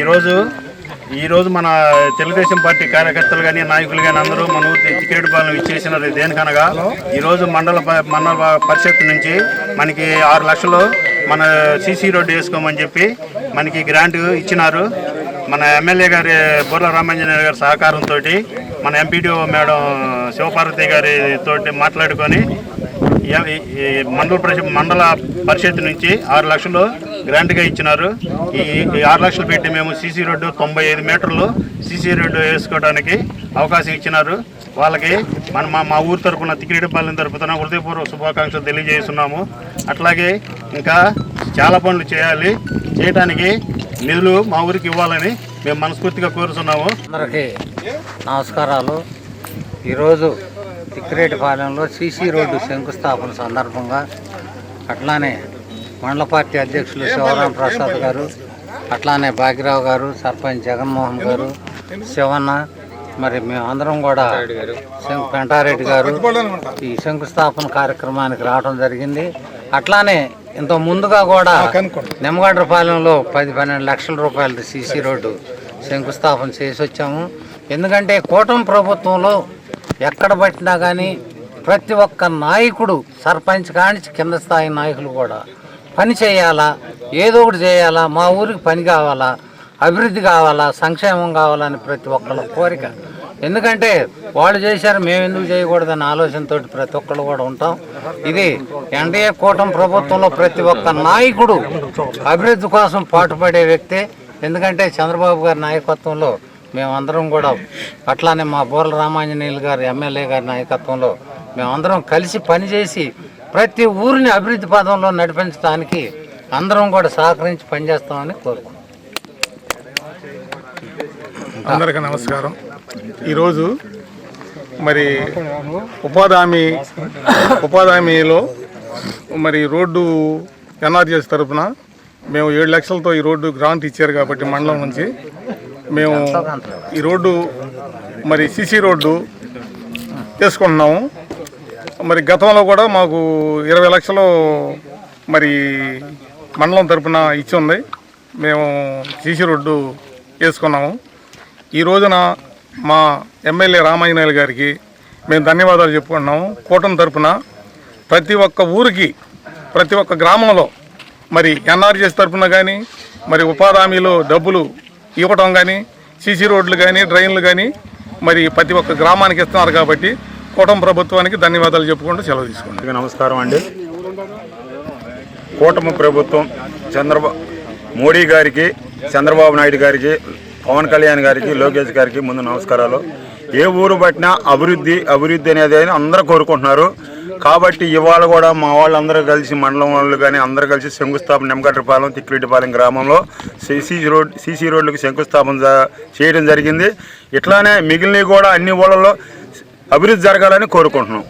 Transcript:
ఈరోజు ఈరోజు మన తెలుగుదేశం పార్టీ కార్యకర్తలు కానీ నాయకులు కానీ అందరూ మన ఊరి చిక్కిరెడ్డిపాలెం ఇచ్చేసినారు దేనికనగా. ఈరోజు మండల మండల పరిషత్ నుంచి మనకి ఆరు లక్షలు మన సీసీ రోడ్డు వేసుకోమని చెప్పి మనకి గ్రాంట్ ఇచ్చినారు. మన ఎమ్మెల్యే గారి బుర్ర రామాంజనేయ గారి సహకారంతో మన ఎంపీడీఓ మేడం శివపార్వతి గారి తోటి మాట్లాడుకొని మండల పరిషత్ మండల పరిషత్ నుంచి ఆరు లక్షలు గ్రాంట్గా ఇచ్చినారు. ఈ ఆరు లక్షలు పెట్టి మేము సీసీ రోడ్డు తొంభై ఐదు మీటర్లు సీసీ రోడ్డు వేసుకోవడానికి అవకాశం ఇచ్చినారు. వాళ్ళకి మన మా మా ఊరు తరఫున తిక్కిరెడ్డిపాలెం తరపున హృదయపూర్వక శుభాకాంక్షలు తెలియజేస్తున్నాము. అట్లాగే ఇంకా చాలా పనులు చేయాలి. చేయడానికి నిధులు మా ఊరికి ఇవ్వాలని మేము మనస్ఫూర్తిగా కోరుతున్నాము. అందరికీ నమస్కారాలు. ఈరోజు తిక్కిరేటిపాలెంలో సీసీ రోడ్డు శంకుస్థాపన సందర్భంగా అట్లానే మండల పార్టీ అధ్యక్షులు శివరాం ప్రసాద్ గారు అట్లానే భాగ్యరావు గారు సర్పంచ్ జగన్మోహన్ గారు శివన్న మరి మేమందరం కూడా శం- పెంటారెడ్డి గారు ఈ శంకుస్థాపన కార్యక్రమానికి రావడం జరిగింది. అట్లానే ఇంత ముందుగా కూడా నిమ్మగడ్డపాలెంలో పది పన్నెండు లక్షల రూపాయలది సీసీ రోడ్డు శంకుస్థాపన చేసి వచ్చాము ఎందుకంటే కూటమి ప్రభుత్వంలో ఎక్కడ పట్టినా కానీ ప్రతి ఒక్క నాయకుడు సర్పంచ్ కానించి కింద స్థాయి నాయకులు కూడా పని చేయాలా? ఏదో ఒకటి చేయాలా? మా ఊరికి పని కావాలా? అభివృద్ధి కావాలా? సంక్షేమం కావాలని ప్రతి ఒక్కళ్ళ కోరిక. ఎందుకంటే వాళ్ళు చేశారు మేము ఎందుకు చేయకూడదని ఆలోచనతో ప్రతి ఒక్కళ్ళు కూడా ఉంటాం. ఇది ఎన్డీఏ కూటమి ప్రభుత్వంలో ప్రతి ఒక్క నాయకుడు అభివృద్ధి కోసం పాటుపడే వ్యక్తే. ఎందుకంటే చంద్రబాబు గారి నాయకత్వంలో మేమందరం కూడా అట్లానే మా బోర్ల రామాంజనేయులు గారి ఎమ్మెల్యే గారి నాయకత్వంలో మేమందరం కలిసి పనిచేసి ప్రతి ఊరిని అభివృద్ధి పదంలో నడిపించడానికి అందరం కూడా సహకరించి పనిచేస్తామని కోరుకుంటున్నాం. అందరికీ నమస్కారం. ఈరోజు మరి ఉపాధి హామీ ఉపాధి హామీలో మరి రోడ్డు ఎన్ఆర్జీఎస్ తరఫున మేము ఏడు లక్షలతో ఈ రోడ్డు గ్రాంట్ ఇచ్చారు కాబట్టి మండలం నుంచి మేము ఈ రోడ్డు మరి సిసి రోడ్డు చేసుకుంటున్నాము. మరి గతంలో కూడా మాకు ఇరవై లక్షలు మరి మండలం తరపున ఇచ్చి ఉంది. మేము సీసీ రోడ్డు వేసుకున్నాము ఈ రోజున మా ఎమ్మెల్యే రామాంజనేయులు గారికి మేము ధన్యవాదాలు చెప్పుకుంటున్నాము. కూటమి తరపున ప్రతి ఒక్క ఊరికి ప్రతి ఒక్క గ్రామంలో మరి ఎన్ఆర్జీఎస్ తరపున కానీ మరి ఉపాధి హామీలో డబ్బులు ఇవ్వటం కానీ సీసీ రోడ్లు కానీ డ్రైన్లు కానీ మరి ప్రతి ఒక్క గ్రామానికి ఇస్తున్నారు కాబట్టి కూటమి ప్రభుత్వానికి ధన్యవాదాలు చెప్పుకుంటూ సెలవు తీసుకుంటాం నమస్కారం అండి. కూటమి ప్రభుత్వం చంద్రబాబు మోడీ గారికి చంద్రబాబు నాయుడు గారికి పవన్ కళ్యాణ్ గారికి లోకేష్ గారికి ముందు నమస్కారాలు. ఏ ఊరు పట్టినా అభివృద్ధి అభివృద్ధి అనేది అందరూ కోరుకుంటున్నారు. కాబట్టి ఇవాళ కూడా మా వాళ్ళందరూ కలిసి మండలం వాళ్ళు కానీ అందరూ కలిసి శంకుస్థాపన నిమ్మగడ్డపాలెం తిక్కిరెడ్డిపాలెం గ్రామంలో సీసీ రోడ్ సీసీ రోడ్లకు శంకుస్థాపన చేయడం జరిగింది. ఇట్లానే మిగిలినవి కూడా అన్ని ఊళ్ళలో అభివృద్ధి జరగాలని కోరుకుంటున్నాం.